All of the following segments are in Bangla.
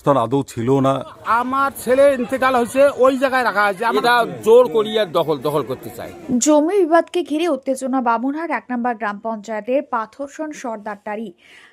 স্থান আদৌ ছিল না। আমার ছেলে ইন্তেকাল হয়েছে ওই জায়গায় রাখা আছে আমরা জোর করিয়া দখল দখল করতে চাই। জমি বিবাদকে ঘিরে উত্তেজনা বামুনহাট এক নম্বর গ্রাম পঞ্চায়েতের পাথরসন সর্দারটারি।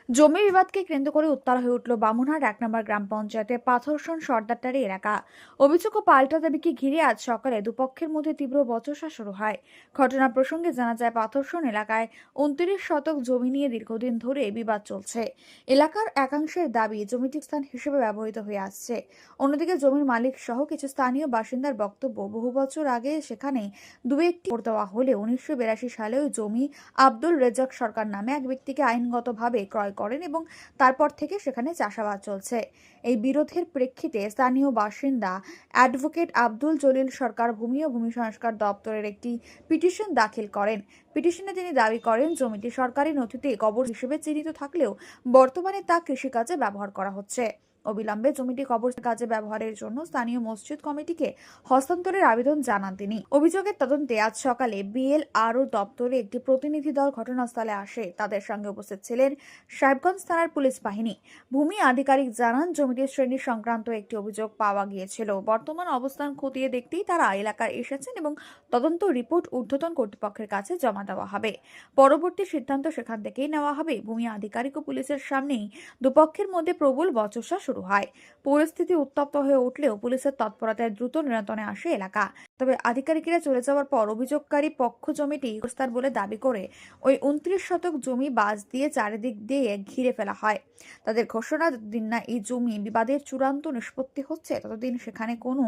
জমি বিবাদকে কেন্দ্র করে উত্তাল হয়ে উঠল বামুনহাট এক নম্বর গ্রাম পঞ্চায়েতের পাথরসন সর্দারটারি এলাকা। অভিযোগ ও পাল্টা দাবিকে ঘিরে আজ সকালে দুপক্ষের মধ্যে তীব্র বচসা শুরু হয়। ঘটনা প্রসঙ্গে জানা যায়, পাথরসন এলাকায় উনত্রিশ শতক জমি নিয়ে দীর্ঘদিন ধরে বিবাদ চলছে। এলাকার একাংশের দাবি জমিটি স্থান হিসেবে ব্যবহৃত হয়ে আসছে। অন্যদিকে জমির মালিক সহ কিছু স্থানীয় বাসিন্দার বক্তব্য, বহু বছর আগে সেখানে দু একটি দেওয়া হলে উনিশশো বিরাশি সালে ওই জমি আব্দুল রেজাক সরকার নামে এক ব্যক্তিকে আইনগতভাবে ক্রয় করেন এবং তারপর থেকে সেখানে চাষাবাদ চলছে। এই বিরোধের প্রেক্ষিতে স্থানীয় বাসিন্দা অ্যাডভোকেট আব্দুল জলিল সরকার ভূমি ও ভূমি সংস্কার দপ্তরের একটি পিটিশন দাখিল করেন। পিটিশনে তিনি দাবি করেন, জমিটি সরকারি নথিতে কবর হিসেবে চিহ্নিত থাকলেও বর্তমানে তা কৃষিকাজে ব্যবহার করা হচ্ছে। অবিলম্বে জমিটি কবর কাজে ব্যবহারের জন্য স্থানীয় মসজিদ কমিটিকে হস্তান্তরের আবেদন জানান তিনি। অভিযোগের তদন্তে আজ সকালে বিএল আরও দপ্তরে একটি প্রতিনিধি দল ঘটনাস্থলে আসে। তাদের সঙ্গে উপস্থিত ছিলেন সাহেবগঞ্জ থানার পুলিশ বাহিনী। ভূমি আধিকারিক জানান জমিটির শ্রেণি সংক্রান্ত একটি অভিযোগ পাওয়া গিয়েছিল। বর্তমান অবস্থান খতিয়ে দেখতেই তারা এলাকায় এসেছেন এবং তদন্ত রিপোর্ট ঊর্ধ্বতন কর্তৃপক্ষের কাছে জমা দেওয়া হবে। পরবর্তী সিদ্ধান্ত সেখান থেকেই নেওয়া হবে। ভূমি আধিকারিক ও পুলিশের সামনেই দুপক্ষের মধ্যে প্রবল বচসা শুরু হয়। পরিস্থিতি উত্তপ্ত হয়ে উঠলেও পুলিশের তৎপরতায় দ্রুত নিয়ন্ত্রণে আসে এলাকা। তবে আধিকারিকেরা চলে যাওয়ার পর অভিযোগকারী পক্ষ জমিটি প্রস্তার বলে দাবি করে ওই উনত্রিশ শতক জমি বাজ দিয়ে চারিদিক দিয়ে ঘিরে ফেলা হয়। তাদের ঘোষণা, দিন না এই জমি বিবাদের চূড়ান্ত নিষ্পত্তি হচ্ছে, ততদিন সেখানে কোনো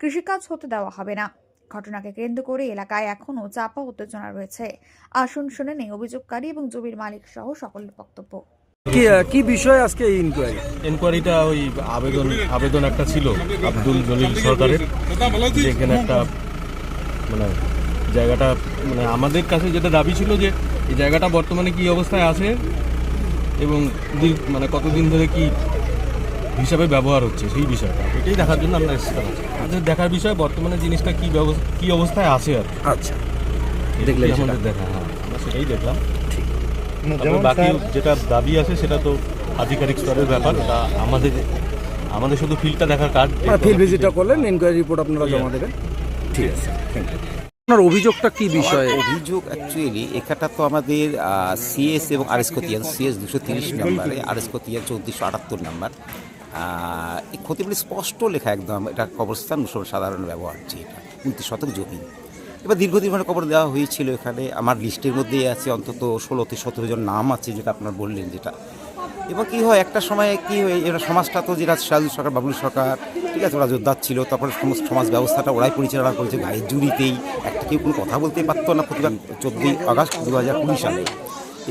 কৃষিকাজ হতে দেওয়া হবে না। ঘটনাকে কেন্দ্র করে এলাকায় এখনও চাপা উত্তেজনা রয়েছে। আসুন শুনে নেই অভিযোগকারী এবং জমির মালিক সহ সকলের বক্তব্য। কি কি বিষয় আজকে এই ইনকোয়ারি এনকোয়ারিটা ওই আবেদন আবেদন একটা ছিল আব্দুল জলিল সরকারের যেখানে একটা মানে জায়গাটা মানে আমাদের কাছে যেটা দাবি ছিল যে এই জায়গাটা বর্তমানে কি অবস্থায় আছে এবং মানে কতদিন ধরে কি হিসাবে ব্যবহার হচ্ছে সেই বিষয়টা এটাই দেখার জন্য আমরা এসেছিলাম। আমাদের দেখার বিষয় বর্তমানে জিনিসটা কি ব্যবস্থা কি অবস্থায় আছে আর কি। আচ্ছা দেখলেন সেটা? আমাদের দেখা হ্যাঁ আমরা সেটাই দেখলাম তারপর বাকি যেটা দাবি আছে সেটা তো আধিকারিক স্তরের ব্যাপার। ওটা আমাদের আমাদের শুধু ফিল্ডটা দেখার কাজ মানে ফিল্ড ভিজিটটা করলেন ইনকোয়ারি রিপোর্ট আপনারা জমা দেবেন। ঠিক আছে। থ্যাংক ইউ আপনার অভিযোগটা কি বিষয়ে? অভিযোগ অ্যাকচুয়ালি এখানটা তো আমাদের সিএস এবং আর এস খতিয়ান সিএস দুশো তিরিশ নাম্বারে আর এস খতিয়ান চৌত্রিশশো আটাত্তর নাম্বার ক্ষতিগুলি স্পষ্ট লেখা একদম এটা কবরস্থান সাধারণ ব্যবহার হচ্ছে এটা উনত্রিশ শতক জমি। এবার দীর্ঘদিন ধরে কবর দেওয়া হয়েছিল এখানে, আমার লিস্টের মধ্যেই আছে অন্তত ষোলো থেকে সতেরো জন নাম আছে যেটা আপনার বললেন যেটা। এবং কী হয়, একটা সময়ে কি হয়, এরা সমাজটা তো যেটা সাজু সরকার বাবুল সরকার, ঠিক আছে, ওরা যোদ্ধার ছিল, তারপরে সমস্ত সমাজ ব্যবস্থাটা ওরাই পরিচালনা করেছে গায়ে জুড়িতেই। একটা কেউ কোনো কথা বলতে পারতো না প্রতিবার চোদ্দোই আগস্ট দু হাজার কুড়ি সালে।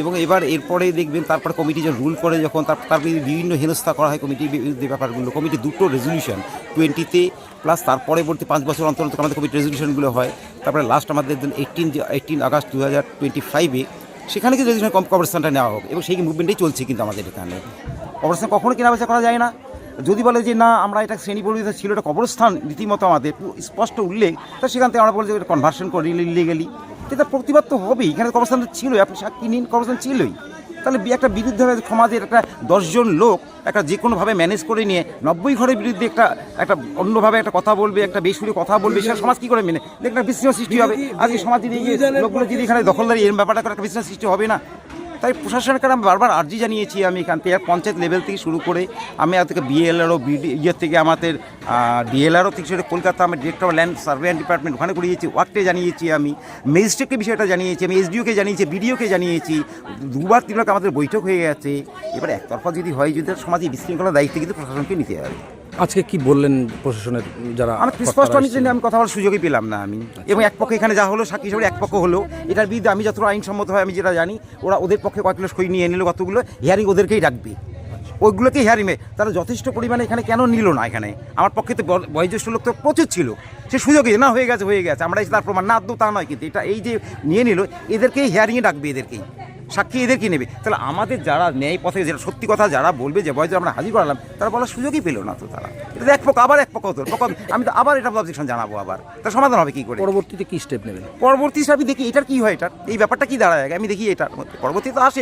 এবং এবার এরপরে দেখবেন তারপর কমিটি যে রুল করে যখন তার তার বিভিন্ন হেনস্থা করা হয় কমিটির বিরুদ্ধে ব্যাপারগুলো। কমিটি দুটো রেজলিউশন টোয়েন্টিতে প্লাস তার পরবর্তী পাঁচ বছর অন্তর আমাদের কমিটি রেজলিউশনগুলো হয়। তারপরে লাস্ট আমাদের এইটিন এইটিন আগস্ট দু হাজার টোয়েন্টি ফাইভে সেখানে কিন্তু রেজলিউশন কম কবরস্থানটা নেওয়া হোক এবং সেই মুভমেন্টেই চলছে কিন্তু আমাদের এখানে। কবরস্থান কখনো কেনা বেচা করা যায় না? যদি বলে যে না, আমরা এটা শ্রেণি পরিহিত ছিল, এটা কবরস্থান রীতিমতো আমাদের স্পষ্ট উল্লেখ, তা সেখান থেকে আমরা বলছি এটা কনভার্সন করি ইলিগেলি এটা প্রতিবাদ তো হবেই। এখানে কবরস্থান তো ছিলই আপনি সাক্ষী নিন কবরস্থান ছিলই। তাহলে একটা বিরুদ্ধে সমাজের একটা দশজন লোক একটা যে কোনোভাবে ম্যানেজ করে নিয়ে নব্বই ঘরের বিরুদ্ধে একটা একটা অন্যভাবে একটা কথা বলবে একটা বেসুরি কথা বলবে সেটা সমাজ কী করে মেনে? একটা বিশৃঙ্খল সৃষ্টি হবে। আজকে সমাজ যদি লোকগুলো যদি এখানে দখলদারি এরম ব্যাপারটা একটা বিশৃঙ্খল সৃষ্টি হবে না। তাই প্রশাসনকে আমি বারবার আর্জি জানিয়েছি আমি এখান থেকে, পঞ্চায়েত লেভেল থেকে শুরু করে আমি থেকে বিএলআরও বিডি ইয়ের থেকে আমাদের ডিএলআরও থেকে শুরু কলকাতা আমার director of land survey department ওখানে করিয়েছি ওয়ার্কটে জানিয়েছি আমি ম্যাজিস্ট্রেটকে বিষয়টা জানিয়েছি, আমি এসডিওকে জানিয়েছি বিডিওকে জানিয়েছি, দুবার তিনবার আমাদের বৈঠক হয়ে গেছে। এবার একতরফা যদি হয়, যদি সমাজে বিশৃঙ্খলা দায়িত্ব কিন্তু প্রশাসনকে নিতে হবে। আজকে কি বললেন প্রশাসনের যারা আমি স্পষ্ট আমি এসেছিলেন? আমি কথা বলার সুযোগই পেলাম না আমি। এবং এক পক্ষে এখানে যা হলো সাক্ষী হিসেবে এক পক্ষ হলো। এটার বিরুদ্ধে আমি যতটা আইনসম্মত হয় আমি যেটা জানি ওরা ওদের পক্ষে কয়েকগুলো সই নিয়ে নিল কতগুলো হিয়ারিং ওদেরকেই রাখবে ওইগুলোকেই হিয়ারিংয়ে তারা যথেষ্ট পরিমাণে এখানে কেন নিল না এখানে? আমার পক্ষে তো বয়োজ্যেষ্ঠ লোক তো প্রচুর ছিল। সে সুযোগে না হয়ে গেছে হয়ে গেছে। আমরা তার প্রমাণ না আদৌ তা নয় কিন্তু এটা এই যে নিয়ে নিল এদেরকেই হিয়ারিংয়ে ডাকবে এদেরকেই। সাক্ষী এদেরকে নেবে। তাহলে আমাদের যারা ন্যায় পথে যেটা সত্যি কথা যারা বলবে যে বয়স আমরা হাজির করালাম তারা বলার সুযোগই পেল না তো তারা। এটা এক পক্ষ আবার এক পক্ষ হতো পক্ষ আমি তো আবার এটা অবজেকশন জানাব আবার। তার সমাধান হবে কি করে? পরবর্তীতে কি স্টেপ নেবেন? পরবর্তী হিসাবে দেখি এটার কী হয় এটার? এই ব্যাপারটা কি দাঁড়ায় আগে? আমি দেখি এটার মধ্যে। পরবর্তী তো আসে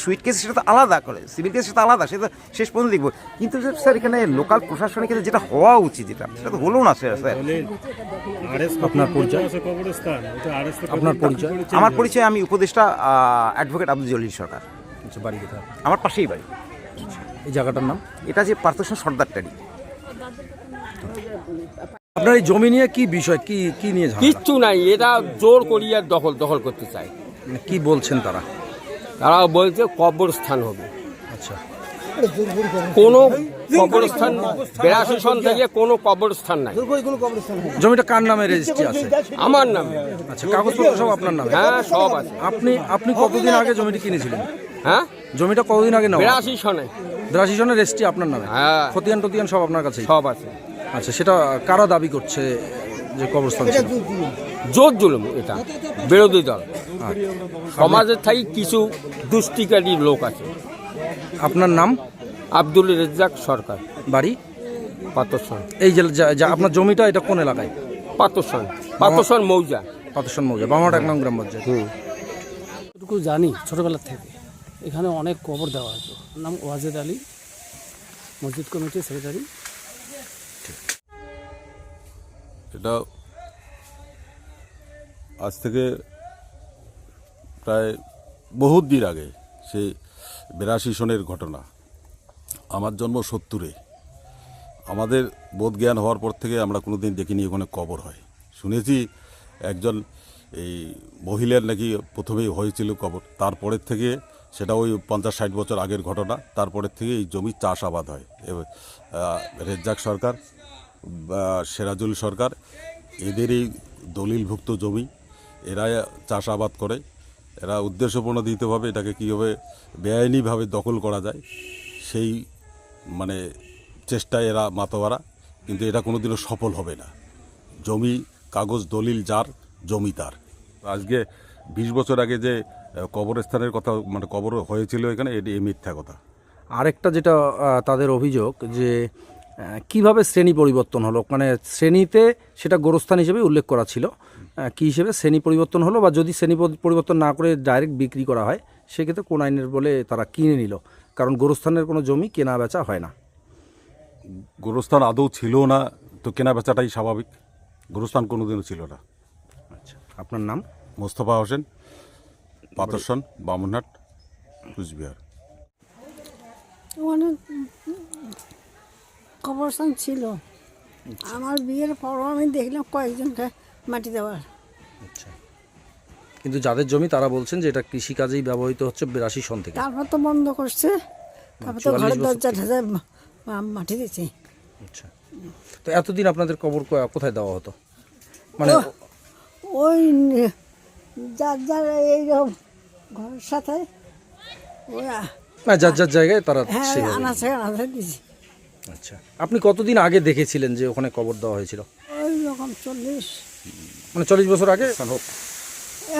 সুইট কেস সেটা তো আলাদা করে। সিভিল কেস সেটা আলাদা সেটা শেষ পর্যন্ত দেখব। কিন্তু স্যার এখানে লোকাল প্রশাসনের ক্ষেত্রে যেটা হওয়া উচিত যেটা সেটা তো হলো না স্যার স্যার আপনার পরিচয়? আপনার পরিচয়? আমার পরিচয় আমি উপদেষ্টা অ্যাডভোকেট আব্দুল জলিল সরকার। আচ্ছা বাড়ি কোথায়? আমার পাশেই বাড়ি। এই জায়গাটার নাম? এটা যে পার্থসন সর্দারটারি আপনার এই জমি নিয়ে কি বিষয়? কি কি নিয়ে ঝামেলা? কিচ্ছু নাই এটা জোর করিয়া দখল দখল করতে চায় মানে কি বলছেন তারা? তারা বলছে কবরস্থান হবে। আচ্ছা। কোনো কবরস্থান বেরাশি থেকে কোনো কবরস্থান নাই। জমিটা কার নামে রেজিস্ট্রি আছে? আমার নামে। আচ্ছা কাগজপত্র সব আপনার নামে? হ্যাঁ সব আছে। আপনি আপনি কতদিন আগে জমিটি কিনেছিলেন? হ্যাঁ? জমিটা কতদিন আগে নেওয়া? বেরাশি সনে বিরাশি জনের রেজিস্ট্রি আপনার নামে? হ্যাঁ। খতিয়ান টতিয়ান সব আপনার কাছে সব আছে। আচ্ছা সেটা কারা দাবি করছে যে কবরস্থান জোর জুলুম এটা। বিরোধী দল। আচ্ছা। সমাজের থাকি কিছু দুষ্টিকারী লোক আছে। আপনার নাম? আব্দুল রেজ্জাক সরকার। বাড়ি? পাতসন। এই যে যা- যা আপনার জমিটা এটা কোন এলাকায়? পাতসন। পাতসন মৌজা। পাতসন মৌজা বামাট এক নং গ্রাম পঞ্চায়েত। হুম। এটুকু জানি ছোটোবেলার থেকে। এখানে অনেক কবর দেওয়া হতো নাম ওয়াজেদ আলী মসজিদ কমিটির সেক্রেটারি এটা আজ থেকে প্রায় বহুত দিন আগে সেই বিরাশি সনের ঘটনা। আমার জন্ম সত্তরে। আমাদের বোধ জ্ঞান হওয়ার পর থেকে আমরা কোনো দিন দেখিনি ওখানে কবর হয়। শুনেছি একজন এই মহিলার নাকি প্রথমেই হয়েছিল কবর। তারপরের থেকে সেটা ওই পঞ্চাশ ষাট বছর আগের ঘটনা। তারপরের থেকে এই জমি চাষাবাদ হয়। রেজ্জাক সরকার সেরাজুল সরকার এদের এই দলিলভুক্ত জমি। এরা চাষাবাদ করে। এরা উদ্দেশ্যপ্রণোদিতভাবে এটাকে কীভাবে বেআইনিভাবে দখল করা যায়, সেই মানে চেষ্টায় এরা মাতোয়ারা, কিন্তু এটা কোনোদিনও সফল হবে না। জমি, কাগজ, দলিল যার, জমি তার। আজকে বিশ বছর আগে যে কবরস্থানের কথা মানে কবর হয়েছিল এখানে, এটি এই মিথ্যা কথা। আরেকটা যেটা তাদের অভিযোগ যে কীভাবে শ্রেণি পরিবর্তন হলো? মানে শ্রেণীতে সেটা গোরস্থান হিসেবে উল্লেখ করা ছিল। কি হিসেবে শ্রেণি পরিবর্তন হলো বা যদি শ্রেণি পরিবর্তন না করে ডাইরেক্ট বিক্রি করা হয় সেক্ষেত্রে কোন আইনের বলে তারা কিনে নিল। কারণ গোরস্থানের কোনো জমি কেনা বেচা হয় না। গোরস্থান আদৌ ছিল না তো কেনা বেচাটাই স্বাভাবিক। গোরস্থান কোনোদিনও ছিল না। আচ্ছা আপনার নাম? মোস্তফা হোসেন পাতর্সন বামনহাট কুচবিহার। অনেক কবরস্থান ছিল। আমার বিয়ের পরও আমি দেখলাম কয়েকজনকে মাটি দেওয়ার। আচ্ছা। কিন্তু যাদের জমি তারা বলছেন যে এটা কৃষিকাজেই ব্যবহৃত হচ্ছে বিরাশি সন থেকে। তারপর তো বন্ধ করছে। তারপর তো ঘরের দরজা ঢাজা মাটি দিচ্ছে আচ্ছা। তো এতদিন আপনাদের কবর কোথায় দেওয়া হতো? মানে ওই যার যার এইরকম ঘরের সাথে ওরা যার যার জায়গায় তারা হ্যাঁ আনাচে আনাচে আচ্ছা। আপনি কতদিন আগে দেখেছিলেন যে ওখানে কবর দেওয়া হয়েছিল? ওই রকম চল্লিশ মানে চল্লিশ বছর আগে? হোক।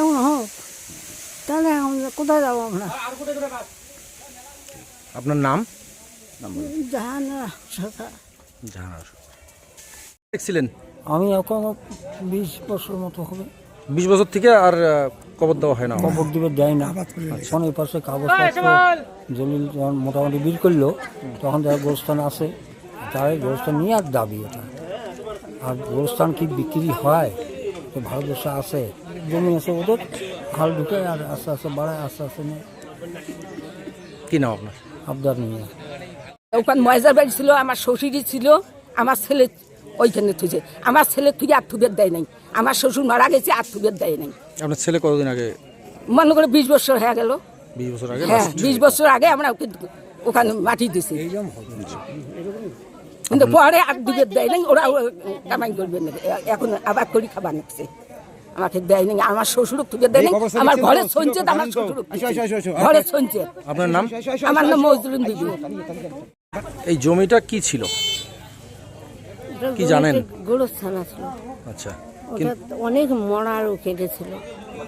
এমন হোক। তাহলে আমরা কোথায় যাব আমরা? আপনার নাম? জাহান সরকার জাহানার দেখছিলেন? আমি এখন বিশ বছর মতো হবে। বিশ বছর থেকে আর কবর দেওয়া হয় না খবর দিবে দেয় না। এখন এই পাশে কাগজপত্র জলিল যখন মোটামুটি বিল করল তখন যারা গোরস্থান আসে তারাই গোরস্থান নিয়ে আর দাবি এটা আর গোরস্থান কি বিক্রি হয়? তো ভারতবর্ষে আসে জমি আছে ওদের হাল ঢুকে আর আস্তে আস্তে বাড়ায় আস্তে আস্তে নিয়ে। কি নাম আপনার? আবদার নিয়ে ওখানে ময়জার বাড়ি ছিল আমার শ্বশুরই ছিল আমার ছেলে ওইখানে থুজে আমার ছেলে থুয়ে আর থুবের দেয় নাই। আমার শ্বশুর মারা গেছে আর থুবের দেয় নাই। আপনার ছেলে কতদিন আগে? মনে করে বিশ বছর হয়ে গেল। বিশ বছর আগে? হ্যাঁ বিশ বছর আগে আমরা ওকে ওখানে মাটি দিছি কিন্তু পরে আর দুবের দেয় নাই ওরা কামাই করবে না। এখন আবার করি খাবার নিচ্ছে। আমাকে দেয় নাই আমার শ্বশুর দেয় নাই আমার ঘরে শুনছে আমার শ্বশুর ঘরে শুনছে। আপনার নাম? আমার নাম মজরুন দিদি। এই জমিটা কি ছিল? কি জানেন? গোরস্থান আসলো আচ্ছা অনেক মরারও কেটেছিল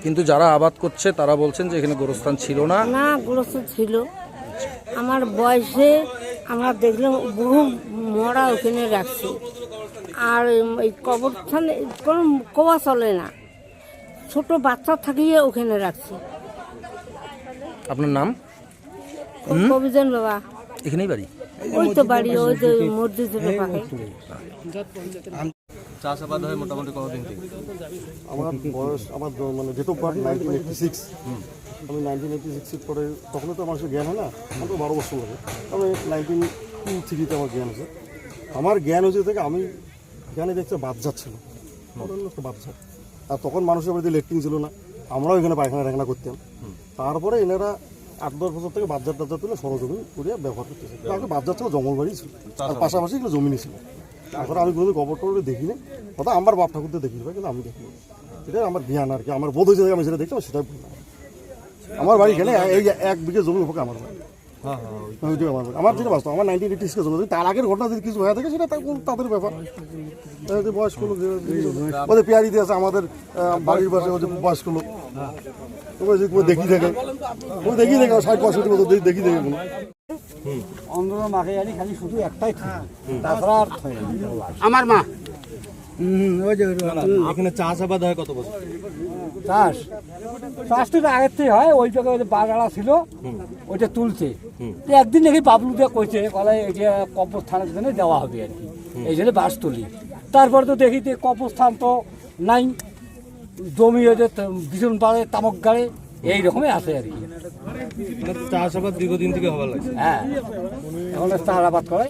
কিন্তু যারা আবাদ করছে তারা বলছেন যে এখানে গোরস্থান ছিল না। না গ্রস্ত ছিল। আমার বয়সে আমরা দেখলাম বহু মরা ওখানে রাখছি। আর এই কবরস্থান কোনো কোয়া চলে না। ছোট বাচ্চা থাকিয়ে ওখানে রাখছি। আপনার নাম? কবিজন বাবা। এখানেই বাড়ি? ওই তো বাড়ি ওই যে মসজিদের পাশে। চাষাবাদ হয় মোটামুটি কতদিন থেকে? আমার বয়স আমার মানে date of birth nineteen eighty six আমি নাইনটিন এইটটি সিক্সের পরে তখন তো মানুষের জ্ঞান হয় না আমার তো বারো বছর লাগে। আমি নাইনটিন থ্রিতে আমার জ্ঞান আছে। আমার জ্ঞান হয়েছে থেকে আমি জ্ঞানে দেখতে বাচ্চা ছিল। বাচ্চা আর তখন মানুষের বাড়িতে লেট্রিন ছিল না। আমরাও এখানে পায়খানা টায়খানা করতাম। তারপরে এনারা আট দশ বছর থেকে বাজার টাজার তুলে সরজমিন করে ব্যবহার করতেছে। আগে বাজার ছিল জঙ্গল বাড়ি ছিল। আর পাশাপাশি এগুলো জমিনই ছিল। তারপরে আমি কোনোদিন কবর টবর দেখিনি কথা আমার বাপ ঠাকুরতে দেখি কিন্তু আমি দেখিনি এটা আমার জ্ঞান আর কি। আমার বোধ হয়েছে আমি সেটা দেখতাম সেটা আমার বাড়ি এখানে এই এক বিঘে জমি হোক আমার বাড়ি। আমার যেটা বাস্তব আমার নাইনটিন এইটি সিক্সে জমি তার আগের ঘটনা যদি কিছু হয়ে থাকে সেটা তা- তাদের ব্যাপার। বয়স্ক লোক ওদের পেয়ারিতে আছে আমাদের বাড়ির পাশে ওদের বয়স্ক লোক। দেখি থাকে ও দেখি থাকে ষাট পঁয়ষট্টি বছর দেখি- দেখি দেখে কোনো। অন্ধকার মাকে জানি খালি শুধু একটাই থাকে তাছাড়া আর আমার মা। এখানে চাষাবাদ হয় কত বছর? চাষ। চাষ তো আগের থেকে হয় ওই জায়গায় বাগাড়া ছিল ওইটা তুলছে। একদিন দেখি বাবলু দিয়ে কইছে কলে এটা কবরস্থানের জন্য দেওয়া হবে আর কি। এই জন্য বাস তুলি। তারপরে তো দেখি যে কবরস্থান তো নাই জমি যে ভীষণ পাড়ে তামক গাড়ে এই রকমই আছে আর কি। চাষাবাদ দীর্ঘদিন থেকে হওয়ার লাগছে। হ্যাঁ। এখন চাষাবাদ করে।